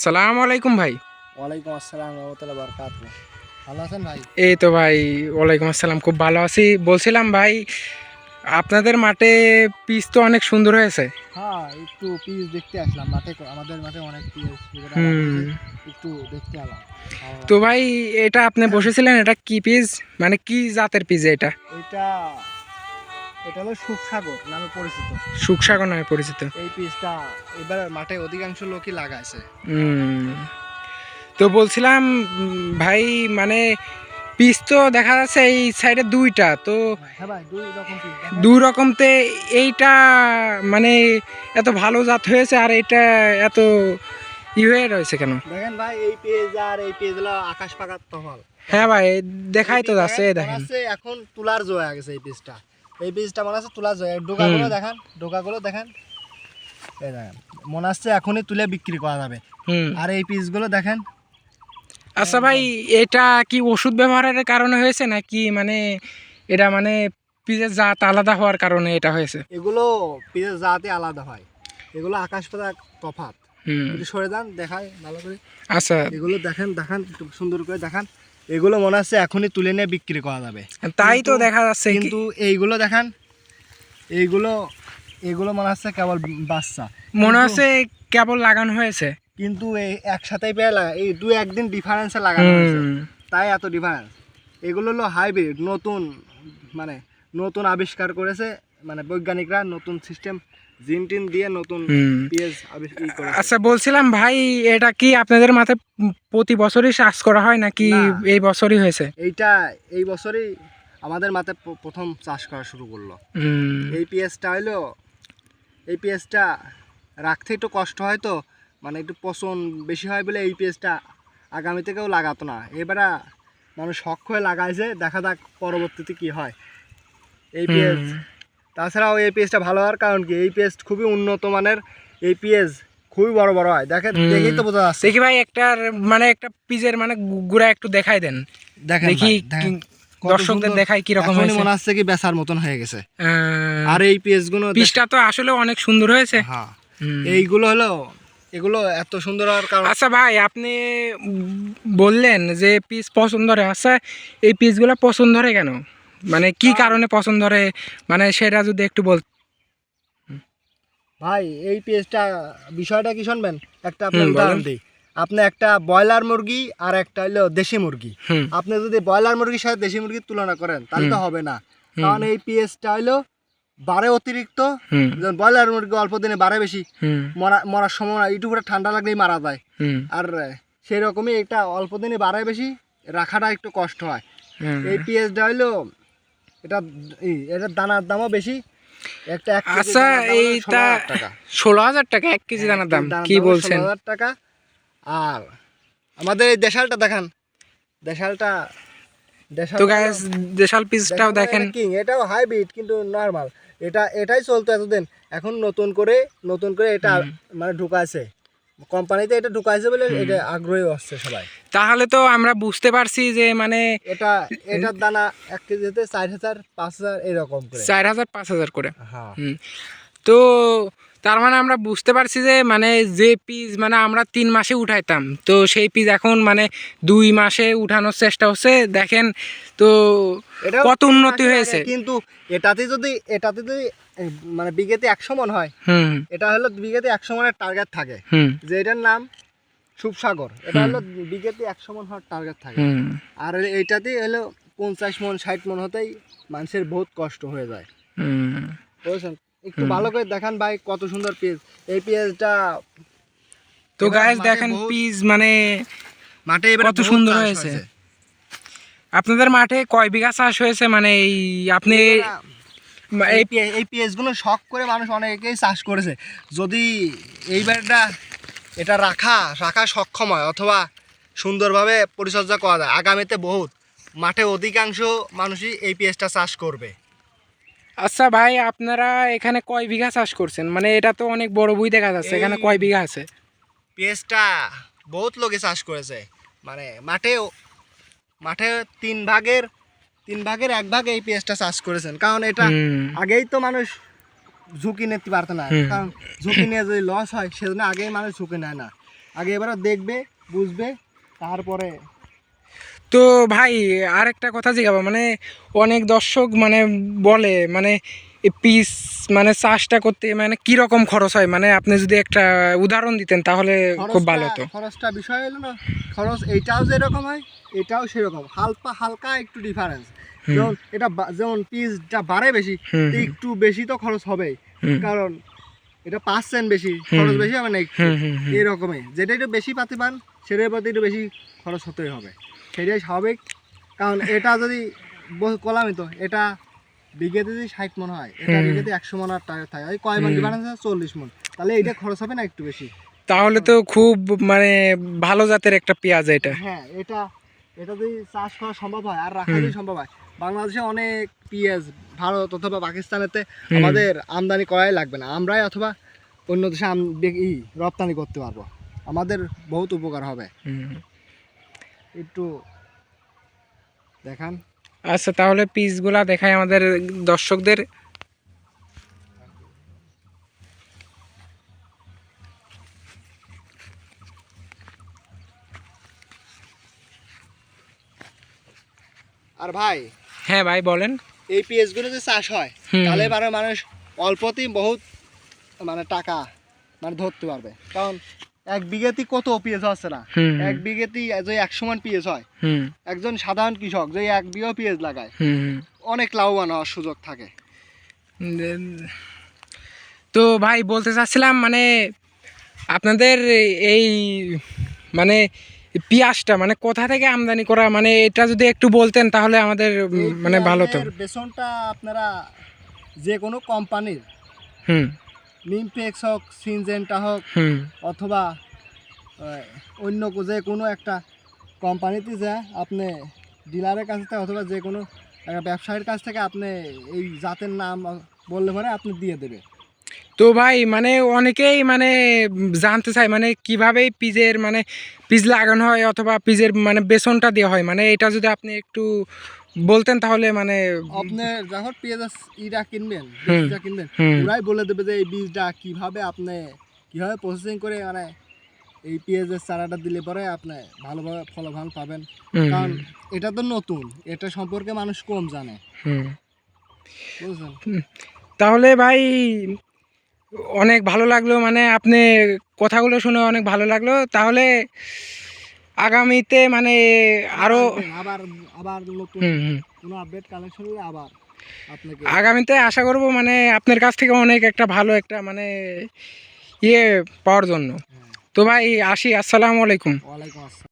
আসসালামু আলাইকুম ভাই। ওয়ালাইকুম আসসালাম রহমতুল্লাহ বরকাত ভালো আছেন ভাই? এই তো ভাই ওয়ালাইকুম আসসালাম খুব ভালো আছি। বলছিলাম ভাই আপনাদের মাঠে পিচ তো অনেক সুন্দর হয়েছে। হ্যাঁ একটু পিস দেখতে আসলাম মাঠে আমাদের মাঠে অনেক হুম। একটু দেখতে এলাম। তো ভাই এটা আপনি বসেছিলেন এটা কি পিস মানে কি জাতের পিস এটা? এটা এটা হলো সুখসাগর নামে পরিচিত। সুকসাগর নামে পরিচিত। এই পিসটা এবার মাঠে অধিকাংশ লোকই লাগাইছে। তো বলছিলাম ভাই মানে পিস তো দেখা যাচ্ছে এই সাইডে দুইটা তো হ্যাঁ দুই রকমতে এইটা মানে এত ভালো জাত হয়েছে আর এটা এত ই হয়ে রয়েছে কেন? দেখেন ভাই এই পেজ আর এই পেজ হলো আকাশ পাকার তফাল হ্যাঁ ভাই দেখাই তো যাচ্ছে দেখেন। এখন তুলার জোয়া গেছে এই পিসটা এই পিসটা মনে হচ্ছে তুলার জোয়া। ডোকাগুলো। দেখেন ডোকাগুলো দেখেন। এই দেখেন মনে হচ্ছে এখনই তুলে বিক্রি করা যাবে। আর এই পিসগুলো দেখেন। আচ্ছা ভাই এটা কি ওষুধ ব্যবহারের কারণে হয়েছে নাকি মানে এটা মানে পিজের জাত আলাদা হওয়ার কারণে এটা হয়েছে? এগুলো পিসের জাতে আলাদা হয়। এগুলো আকাশ পাতা তফাত একটু সরে যান দেখায় ভালো করে। আচ্ছা। এগুলো দেখেন দেখান একটু সুন্দর করে দেখান। এগুলো মনে হচ্ছে এখনই তুলে নিয়ে বিক্রি করা যাবে। তাই তো দেখা যাচ্ছে কিন্তু এইগুলো দেখান এইগুলো এগুলো মনে হচ্ছে কেবল বাচ্চা। মনে হচ্ছে কেবল লাগানো হয়েছে। কিন্তু এই একসাথেই পেয়ে লাগা এই দু একদিন ডিফারেন্সে লাগানো হয়েছে। তাই এত ডিফারেন্স এগুলো হলো হাইব্রিড নতুন মানে নতুন আবিষ্কার করেছে মানে বৈজ্ঞানিকরা নতুন সিস্টেম জিন টিন দিয়ে নতুন পিএস আচ্ছা বলছিলাম ভাই এটা কি আপনাদের মাথায় প্রতি বছরই চাষ করা হয় নাকি এই বছরই হয়েছে? এইটা এই বছরই আমাদের মাথায় প্রথম চাষ করা শুরু করল। এই পেঁয়াজটা হলো এই পেঁয়াজটা রাখতে একটু কষ্ট হয় তো মানে একটু পচন বেশি হয় বলে এই পেঁয়াজটা আগামী থেকেও লাগাতো না। এবারে মানুষ শখ হয়ে লাগাইছে দেখা যাক পরবর্তীতে কি হয়। এই পেঁয়াজ। তাছাড়াও এই পেঁয়াজটা ভালো হওয়ার কারণ কি? এই পেঁয়াজ খুবই উন্নত মানের এই পেঁয়াজ খুবই বড় বড় হয়। দেখেন। দেখেই তো বোঝা যাচ্ছে। দেখি ভাই একটার মানে একটা পিজের মানে গুড়া একটু দেখাই দেন। দেখেন দেখি দর্শকদের। দেখাই কি রকম হয়েছে। মনে হচ্ছে কি বেচার মতন হয়ে গেছে। আর এই পেঁয়াজগুলো দেখ- পিসটা তো আসলে অনেক সুন্দর হয়েছে। হ্যাঁ। এইগুলো হলো এগুলো এত সুন্দর হওয়ার কারণ আচ্ছা ভাই আপনি বললেন যে পিস পছন্দ ধরে আচ্ছা এই পিসগুলো পছন্দ ধরে কেন? মানে কি কারণে পছন্দ ধরে মানে সেটা যদি একটু বল ভাই এই পেজটা বিষয়টা কি শুনবেন? একটা আপনি উদাহরণ। দিই। আপনি একটা ব্রয়লার মুরগি আর একটা হলো দেশি মুরগি। আপনি যদি ব্রয়লার মুরগির সাথে দেশি মুরগির তুলনা করেন তাহলে তো হবে না। কারণ এই পেঁয়াজটা হলো বারে অতিরিক্ত। ব্রয়লার মুরগি অল্প দিনে বাড়ে বেশি। মরা মরার সময় করে ঠান্ডা লাগলেই মারা যায়। আর সেই রকমই এটা অল্প দিনে বাড়ায় বেশি রাখাটা একটু কষ্ট হয়। এই পেঁয়াজটা হলো এটা এটার দানার দামও বেশি। একটা এক আচ্ছা এইটা ষোলো হাজার টাকা। এক কেজি দানার দাম। কি বলছেন? 16,000 টাকা। আর আমাদের এই দেশালটা দেখান। দেশালটা দেশাল তো গ্যাস দেশাল পিসটাও দেখেন। কিং এটাও হাইব্রিড কিন্তু নর্মাল এটা এটাই চলতো এতদিন। এখন নতুন করে নতুন করে এটা মানে ঢুকাইছে। কোম্পানিতে এটা ঢুকাইছে বলে এটা আগ্রহী হচ্ছে সবাই। তাহলে তো আমরা বুঝতে পারছি যে মানে এটা এটার দানা এক কেজিতে চার হাজার পাঁচ হাজার এরকম করে। চার হাজার পাঁচ হাজার করে। হ্যাঁ। তো তার মানে আমরা বুঝতে পারছি যে মানে যে পিস মানে আমরা তিন মাসে উঠাইতাম। তো সেই পিস এখন মানে দুই মাসে উঠানোর চেষ্টা হচ্ছে। দেখেন তো কত উন্নতি হয়েছে। কিন্তু এটাতে যদি এটাতে যদি মানে বিঘেতে একশো মন হয় হুম। এটা হলো বিঘেতে একশো মনের টার্গেট থাকে। যে এটার নাম সুপসাগর এটা হলো বিঘেতে একশো মন হওয়ার টার্গেট থাকে। আর এইটাতে হলো পঞ্চাশ মন ষাট মন হতেই মানুষের বহুত কষ্ট হয়ে যায়। হুম। বুঝছেন? একটু ভালো করে দেখান ভাই কত সুন্দর পেজ এই পেজটা তো গাইস দেখেন পিস মানে মাঠে এবারে কত সুন্দর হয়েছে। আপনাদের মাঠে কয় বিঘা চাষ হয়েছে? মানে এই আপনি এই এই পে- এই পেঁয়াজগুলো শখ করে মানুষ অনেকেই চাষ করেছে। যদি এইবারটা এটা রাখা রাখা সক্ষম হয় অথবা সুন্দরভাবে পরিচর্যা করা যায় আগামীতে বহুত। মাঠে অধিকাংশ মানুষই এই পেঁয়াজটা চাষ করবে। আচ্ছা ভাই আপনারা এখানে কয় বিঘা চাষ করছেন? মানে এটা তো অনেক বড় বই দেখা যাচ্ছে। এখানে কয় বিঘা আছে? পেঁয়াজটা বহুত লোকে চাষ করেছে। মানে মাঠে মাঠে তিন ভাগের তিন ভাগের এক ভাগ এই পেঁয়াজটা চাষ করেছেন। কারণ এটা আগেই তো মানুষ ঝুঁকি নিতে পারতো না। কারণ ঝুঁকি নিয়ে যদি লস হয় সেজন্য আগেই মানুষ ঝুঁকি নেয় না। আগে এবার দেখবে বুঝবে তারপরে তো ভাই আরেকটা কথা জিজ্ঞাবো মানে অনেক দর্শক মানে বলে মানে পিস মানে চাষটা করতে মানে কি রকম খরচ হয়? মানে আপনি যদি একটা উদাহরণ দিতেন তাহলে খুব ভালো হতো। খরচটা- বিষয় হলো না খরচ এইটাও যেরকম হয় এটাও সেরকম। হালকা হালকা একটু ডিফারেন্স যেমন এটা যেমন পিসটা বাড়ে বেশি একটু বেশি তো খরচ হুম। কারণ এটা পাচ্ছেন বেশি খরচ বেশি হবে না একটু। এরকমই। যেটা একটু বেশি পাতে পান সেটার প্রতি একটু বেশি খরচ হতেই হবে। সেটাই স্বাভাবিক। কারণ এটা যদি কলামই তো এটা বিঘেতে যদি ষাট মন হয় এটা বিঘেতে একশো মন আর টাকা থাকে। কয় মন। ডিফারেন্স চল্লিশ মন। তাহলে এটা খরচ হবে না একটু বেশি? তাহলে তো খুব মানে ভালো জাতের একটা পেঁয়াজ এটা। হ্যাঁ এটা এটা যদি চাষ করা সম্ভব হয় আর রাখা যদি সম্ভব হয় বাংলাদেশে অনেক পেঁয়াজ ভারত অথবা পাকিস্তানেতে। আমাদের আমদানি করাই লাগবে না। আমরাই অথবা অন্য দেশে রপ্তানি করতে পারব। আমাদের বহুত উপকার হবে। একটু দেখান। আচ্ছা তাহলে পিসগুলা দেখাই আমাদের দর্শকদের। আর ভাই হ্যাঁ ভাই বলেন। এই পেঁয়াজগুলো যে চাষ হয় তাহলে মানে মানুষ অল্পতেই বহুত মানে টাকা মানে ধরতে পারবে। কারণ এক বিঘেতে কত পেঁয়াজ হচ্ছে না? এক বিঘেতেই যে একশো মান পেঁয়াজ হয়। হুম। একজন সাধারণ কৃষক যে এক বিঘা পেঁয়াজ লাগায় হুম অনেক লাভবান হওয়ার সুযোগ থাকে। তো ভাই বলতে চাচ্ছিলাম মানে আপনাদের এই মানে পেঁয়াজটা মানে কোথা থেকে আমদানি করা? মানে এটা যদি একটু বলতেন তাহলে আমাদের মানে ভালো হতো। পেঁয়াজের বেসনটা আপনারা যে কোনো কোম্পানির হুম। নিমফেক্স হোক সিনজেন্টা হোক অথবা অন্য যে কোনো একটা কোম্পানিতে যা আপনি ডিলারের কাছ থেকে অথবা যে কোনো একটা ব্যবসায়ীর কাছ থেকে আপনি এই জাতের নাম বললে পরে আপনি দিয়ে দেবে। তো ভাই মানে অনেকেই মানে জানতে চায় মানে কীভাবে পিজের মানে পিজ লাগানো হয় অথবা পিজের মানে বেসনটা দেওয়া হয়? মানে এটা যদি আপনি একটু বলতেন তাহলে মানে আপনি যখন পেঁয়াজ ইটা কিনবেন। বীজটা কিনবেন ওরাই বলে দেবে যে এই বীজটা কীভাবে আপনি কীভাবে প্রসেসিং করে মানে এই পেঁয়াজের চারাটা দিলে পরে আপনি ভালোভাবে ফলাফল পাবেন। কারণ এটা তো নতুন এটা সম্পর্কে মানুষ কম জানে। তাহলে ভাই অনেক ভালো লাগল মানে আপনি কথাগুলো শুনে অনেক ভালো লাগল। তাহলে আগামীতে মানে আরও আবার আবার নতুন কোনো আপডেট কালেকশন হলে আবার আপনাকে আগামীতে আশা করব মানে আপনার কাছ থেকে অনেক একটা ভালো একটা মানে ইয়ে পাওয়ার জন্য। হ্যাঁ, তো ভাই আসি আসসালামু আলাইকুম। ওয়ালাইকুম আসসালাম।